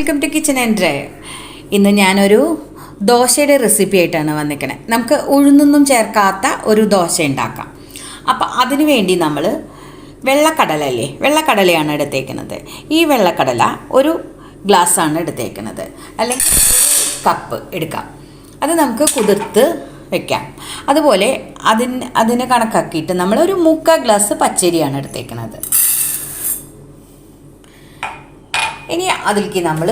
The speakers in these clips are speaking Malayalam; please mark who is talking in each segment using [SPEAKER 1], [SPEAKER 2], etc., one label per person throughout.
[SPEAKER 1] Welcome to kitchen and drive ഇന്ന് ഞാനൊരു ദോശയുടെ റെസിപ്പി ആയിട്ടാണ് വന്നിരിക്കുന്നത് നമുക്ക് ഉഴുന്നൊന്നും ചേർക്കാത്ത ഒരു ദോശ ഉണ്ടാക്കാം. അപ്പം അതിനു വേണ്ടി നമ്മൾ വെള്ളക്കടലല്ലേ വെള്ളക്കടലയാണ് എടുത്തേക്കുന്നത്. ഈ വെള്ളക്കടല ഒരു ഗ്ലാസ്സാണ് എടുത്തേക്കുന്നത്. അല്ലെങ്കിൽ കപ്പ് എടുക്കാം. അത് നമുക്ക് കുതിർത്ത് വെക്കാം. അതുപോലെ അതിന് അതിനെ കണക്കാക്കിയിട്ട് നമ്മൾ ഒരു മുക്കാൽ ഗ്ലാസ് പച്ചരിയാണ് എടുത്തേക്കുന്നത്. ഇനി അതിലേക്ക് നമ്മൾ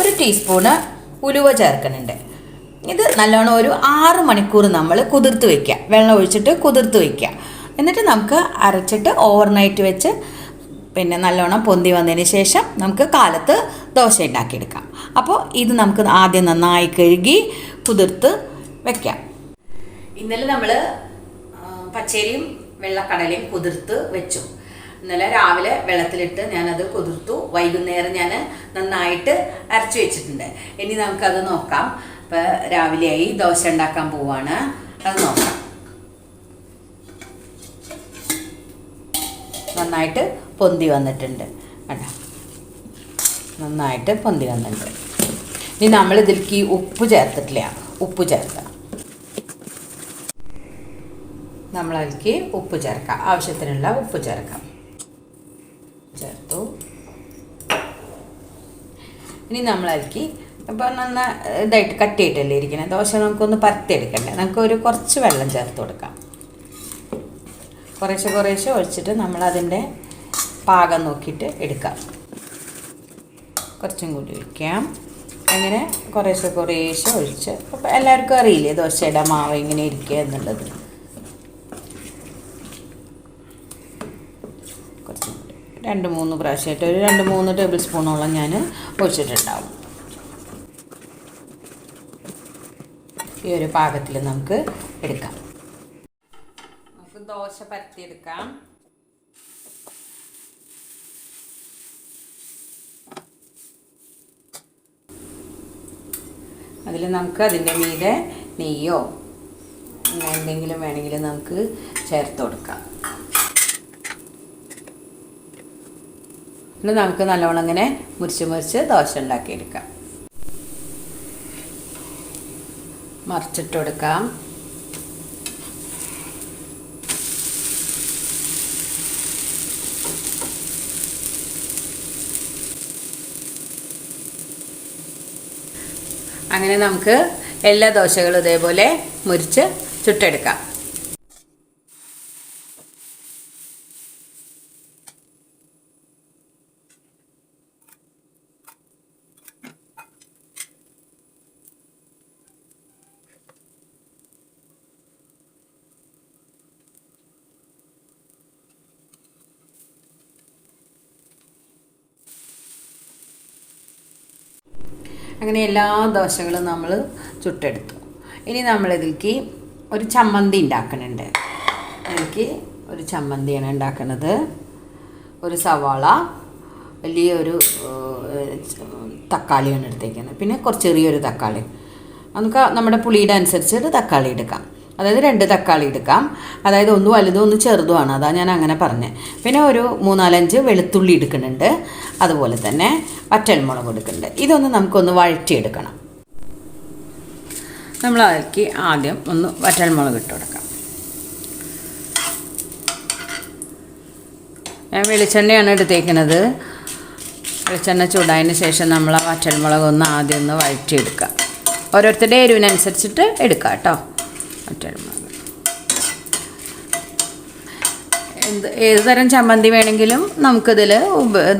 [SPEAKER 1] ഒരു ടീസ്പൂണ് ഉലുവ ചേർക്കുന്നുണ്ട്. ഇത് നല്ലോണം ഒരു ആറ് മണിക്കൂർ നമ്മൾ കുതിർത്ത് വയ്ക്കുക വെള്ളം ഒഴിച്ചിട്ട് കുതിർത്ത് വയ്ക്കുക എന്നിട്ട് നമുക്ക് അരച്ചിട്ട് ഓവർനൈറ്റ് വെച്ച് പിന്നെ നല്ലോണം പൊന്തി വന്നതിന് ശേഷം നമുക്ക് കാലത്ത് ദോശ ഉണ്ടാക്കിയെടുക്കാം. അപ്പോൾ ഇത് നമുക്ക് ആദ്യം നന്നായി കഴുകി കുതിർത്ത് വെക്കാം. ഇന്നലെ നമ്മൾ പച്ചരിയും വെള്ളക്കടലയും കുതിർത്ത് വെച്ചു. ഇന്നലെ രാവിലെ വെള്ളത്തിലിട്ട് ഞാനത് കുതിർത്തു. വൈകുന്നേരം ഞാൻ നന്നായിട്ട് അരച്ചു വെച്ചിട്ടുണ്ട്. ഇനി നമുക്കത് നോക്കാം. ഇപ്പം രാവിലെയായി ദോശ ഉണ്ടാക്കാൻ പോവാണ്. അത് നോക്കാം. നന്നായിട്ട് പൊന്തി വന്നിട്ടുണ്ട്. കേട്ടോ നന്നായിട്ട് പൊന്തി വന്നിട്ടുണ്ട്. ഇനി നമ്മൾ ഇതിലേക്ക് ഉപ്പ് ചേർത്തിട്ടില്ല. ഉപ്പ് ചേർക്കാം. നമ്മളതിലേക്ക് ഉപ്പ് ചേർക്കാം. ആവശ്യത്തിനുള്ള ഉപ്പ് ചേർക്കാം. ചേർത്തു. ഇനി നമ്മൾ അപ്പോൾ നന്ന ഇതായിട്ട് കട്ടിയിട്ടല്ലേ ഇരിക്കുന്നത് ദോശ നമുക്കൊന്ന് പരത്തിയെടുക്കണ്ടേ? നമുക്ക് ഒരു കുറച്ച് വെള്ളം ചേർത്ത് കൊടുക്കാം. കുറേശ്ശെ കുറേശ്ശെ ഒഴിച്ചിട്ട് നമ്മളതിന്റെ പാകം നോക്കിയിട്ട് എടുക്കാം. കുറച്ചും കൂടി ഒഴിക്കാം. അങ്ങനെ കുറേശ്ശെ കുറേശ്ശെ ഒഴിച്ച്. അപ്പോൾ എല്ലാവർക്കും അറിയില്ലേ ദോശയുടെ മാവ് ഇങ്ങനെ ഇരിക്കുക എന്നുള്ളത് കുറച്ചും കൂടി രണ്ട് മൂന്ന് പ്രാവശ്യമായിട്ട് ഒരു രണ്ട് മൂന്ന് ടേബിൾ സ്പൂണോളം ഞാൻ ഒഴിച്ചിട്ടുണ്ടാവും. ഈ ഒരു പാകത്തിൽ നമുക്ക് എടുക്കാം. നമുക്ക് ദോശ പരത്തിയെടുക്കാം. അതിൽ നമുക്ക് അതിന്റെ മീതെ നെയ്യോ അങ്ങനെ എന്തെങ്കിലും വേണമെങ്കിൽ നമുക്ക് ചേർത്ത് കൊടുക്കാം. എന്നിട്ട് നമുക്ക് നല്ലോണം ഇങ്ങനെ മുറിച്ച് മുറിച്ച് ദോശ ഉണ്ടാക്കിയെടുക്കാം. മറിച്ചിട്ട് കൊടുക്കാം. അങ്ങനെ നമുക്ക് എല്ലാ ദോശകളും ഇതേപോലെ മുറിച്ച് ചുട്ടെടുക്കാം. അങ്ങനെ എല്ലാ ദോശകളും നമ്മൾ ചുട്ടെടുത്തു. ഇനി നമ്മളിതിലേക്ക് ഒരു ചമ്മന്തി ഉണ്ടാക്കുന്നുണ്ട് എനിക്ക് ഒരു ചമ്മന്തിയാണ് ഉണ്ടാക്കുന്നത് ഒരു സവാള വലിയൊരു ഒരു തക്കാളിയാണ് എടുത്തേക്കുന്നത് പിന്നെ കുറച്ച് ചെറിയൊരു തക്കാളി. നമുക്ക് നമ്മുടെ പുളിയുടെ അനുസരിച്ച് ഒരു തക്കാളി എടുക്കാം. അതായത് രണ്ട് തക്കാളി എടുക്കാം. അതായത് ഒന്ന് വലുതും ഒന്ന് ചെറുതുമാണ്. അതാണ് ഞാൻ അങ്ങനെ പറഞ്ഞത് പിന്നെ ഒരു മൂന്നാലഞ്ച് വെളുത്തുള്ളി എടുക്കുന്നുണ്ട്. അതുപോലെ തന്നെ വറ്റൽമുളക് എടുക്കുന്നുണ്ട്. ഇതൊന്ന് നമുക്കൊന്ന് വഴറ്റിയെടുക്കണം. നമ്മൾ അതിലേക്ക് ആദ്യം ഒന്ന് വറ്റൽമുളക് ഇട്ട് കൊടുക്കാം. ഞാൻ വെളിച്ചെണ്ണയാണ് എടുത്തേക്കുന്നത്. വെളിച്ചെണ്ണ ചൂടായതിന് ശേഷം നമ്മൾ ആ വറ്റൽമുളക് ഒന്ന് ആദ്യം ഒന്ന് വഴറ്റിയെടുക്കുക. ഓരോരുത്തരുടെ എരിവിനനുസരിച്ചിട്ട് എടുക്കാം കേട്ടോ. വറ്റൽമുളക് എന്ത് ഏത് തരം ചമ്മന്തി വേണമെങ്കിലും നമുക്കിതിൽ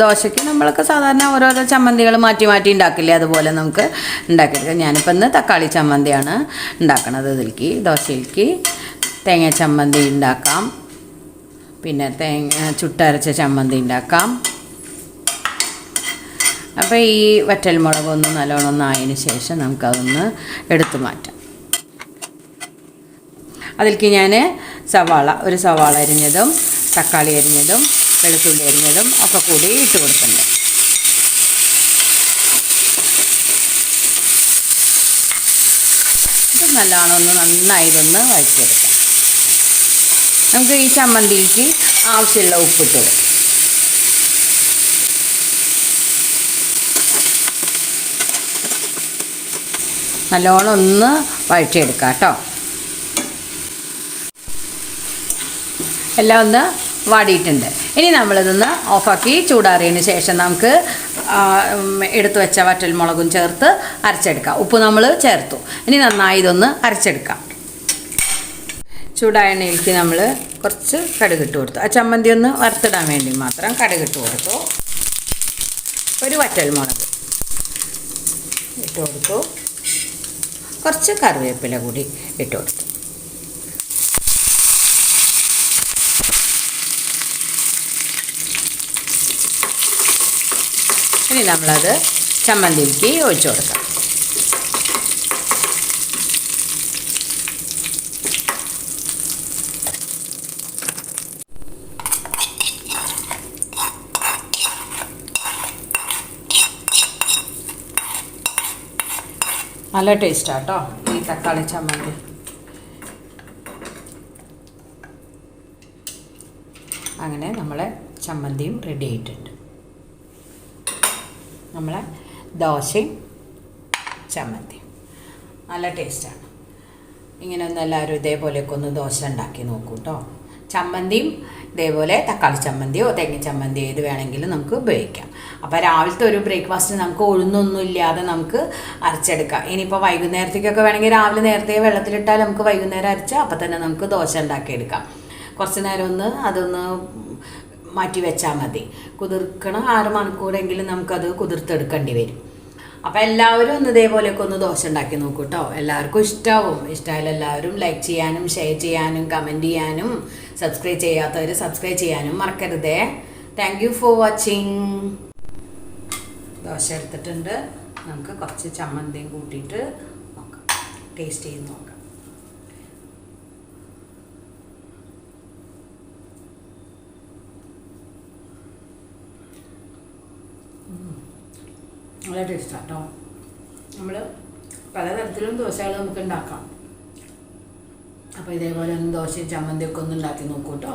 [SPEAKER 1] ദോശയ്ക്ക് നമ്മളൊക്കെ സാധാരണ ഓരോരോ ചമ്മന്തികൾ മാറ്റി മാറ്റി ഉണ്ടാക്കില്ലേ അതുപോലെ നമുക്ക് ഉണ്ടാക്കിയെടുക്കാം. ഞാനിപ്പോൾ ഇന്ന് തക്കാളി ചമ്മന്തിയാണ് ഉണ്ടാക്കണത് ഇതിലേക്ക് ദോശയിലേക്ക് തേങ്ങ ചമ്മന്തി ഉണ്ടാക്കാം. പിന്നെ തേങ്ങ ചുട്ടരച്ച ചമ്മന്തി ഉണ്ടാക്കാം. അപ്പോൾ ഈ വറ്റൽമുളകൊന്ന് നല്ലോണം ഒന്നായതിന് ശേഷം നമുക്കതൊന്ന് എടുത്തു മാറ്റാം. അതിലേക്ക് ഞാൻ സവാള ഒരു സവാള അരിഞ്ഞതും തക്കാളി അരിഞ്ഞതും വെളുത്തുള്ളി അരിഞ്ഞതും ഒക്കെ കൂടി ഇട്ട് കൊടുക്കുന്നുണ്ട് ഇത് നല്ലോണം ഒന്ന് നന്നായി ഇതൊന്ന് വഴറ്റിയെടുക്കാം. നമുക്ക് ഈ ചമ്മന്തിക്ക് ആവശ്യമുള്ള ഉപ്പിട്ട് കൊടുക്കാം. നല്ലോണം ഒന്ന് വഴറ്റിയെടുക്കാം കേട്ടോ. എല്ലാം ഒന്ന് വാടിയിട്ടുണ്ട്. ഇനി നമ്മളിതൊന്ന് ഓഫാക്കി ചൂടാറിയതിന് ശേഷം നമുക്ക് എടുത്തു വെച്ച വറ്റൽമുളകും ചേർത്ത് അരച്ചെടുക്കാം. ഉപ്പ് നമ്മൾ ചേർത്തു. ഇനി നന്നായി ഇതൊന്ന് അരച്ചെടുക്കാം. ചൂടായ എണ്ണയിലേക്ക് നമ്മൾ കുറച്ച് കടുകിട്ട് കൊടുത്തു. ആ ചമ്മന്തി ഒന്ന് വറുത്തിടാൻ വേണ്ടി മാത്രം കടുകിട്ട് കൊടുത്തു. ഒരു വറ്റൽമുളക് ഇട്ട് കൊടുത്തു. കുറച്ച് കറിവേപ്പില കൂടി ഇട്ട് കൊടുത്തു. ഇനി നമ്മളത് ചമ്മന്തിക്ക് ഒഴിച്ചു കൊടുക്കാം. നല്ല ടേസ്റ്റാണ് കേട്ടോ ഈ തക്കാളി ചമ്മന്തി. അങ്ങനെ നമ്മളെ ചമ്മന്തിയും റെഡി ആയിട്ടുണ്ട്. നമ്മളെ ദോശയും ചമ്മന്തിയും. നല്ല ടേസ്റ്റാണ് ഇങ്ങനെ ഒന്ന് എല്ലാവരും ഇതേപോലെയൊക്കെ ഒന്ന് ദോശ ഉണ്ടാക്കി നോക്കൂ കേട്ടോ ചമ്മന്തിയും ഇതേപോലെ തക്കാളി ചമ്മന്തിയോ തേങ്ങ ചമ്മന്തിയോ ഏത് വേണമെങ്കിലും നമുക്ക് ഉപയോഗിക്കാം. അപ്പോൾ രാവിലത്തെ ഒരു ബ്രേക്ക്ഫാസ്റ്റ് നമുക്ക് ഉഴുന്നൊന്നും ഇല്ലാതെ നമുക്ക് അരച്ചെടുക്കാം. ഇനിയിപ്പോൾ വൈകുന്നേരത്തേക്കൊക്കെ വേണമെങ്കിൽ രാവിലെ നേരത്തെ വെള്ളത്തിലിട്ടാൽ നമുക്ക് വൈകുന്നേരം അരച്ച് അപ്പം തന്നെ നമുക്ക് ദോശ ഉണ്ടാക്കിയെടുക്കാം. കുറച്ച് നേരം ഒന്ന് അതൊന്ന് മാറ്റി വെച്ചാൽ മതി. കുതിർക്കണ ആറ് മണിക്കൂറെങ്കിലും നമുക്കത് കുതിർത്തെടുക്കേണ്ടി വരും. അപ്പോൾ എല്ലാവരും ഒന്ന് ഇതേപോലെയൊക്കെ ഒന്ന് ദോശ ഉണ്ടാക്കി നോക്കൂ കേട്ടോ എല്ലാവർക്കും ഇഷ്ടമാവും ഇഷ്ടമായാലും എല്ലാവരും ലൈക്ക് ചെയ്യാനും ഷെയർ ചെയ്യാനും കമന്റ് ചെയ്യാനും സബ്സ്ക്രൈബ് ചെയ്യാത്തവർ സബ്സ്ക്രൈബ് ചെയ്യാനും മറക്കരുതേ. Thank you for watching dosa എടുത്തിട്ടുണ്ട്. നമുക്ക് കുറച്ച് ചമ്മന്തിയും കൂട്ടിയിട്ട് നോക്കാം. ടേസ്റ്റ് ചെയ്ത് നോക്കാം. നല്ല ടേസ്റ്റാണ് കേട്ടോ നമ്മൾ പലതരത്തിലും ദോശകൾ നമുക്ക് ഉണ്ടാക്കാം അപ്പോൾ ഇതേപോലെ ഒന്ന് ദോശയും ചമ്മന്തിയൊക്കെ ഒന്ന് ഉണ്ടാക്കി നോക്കൂ കേട്ടോ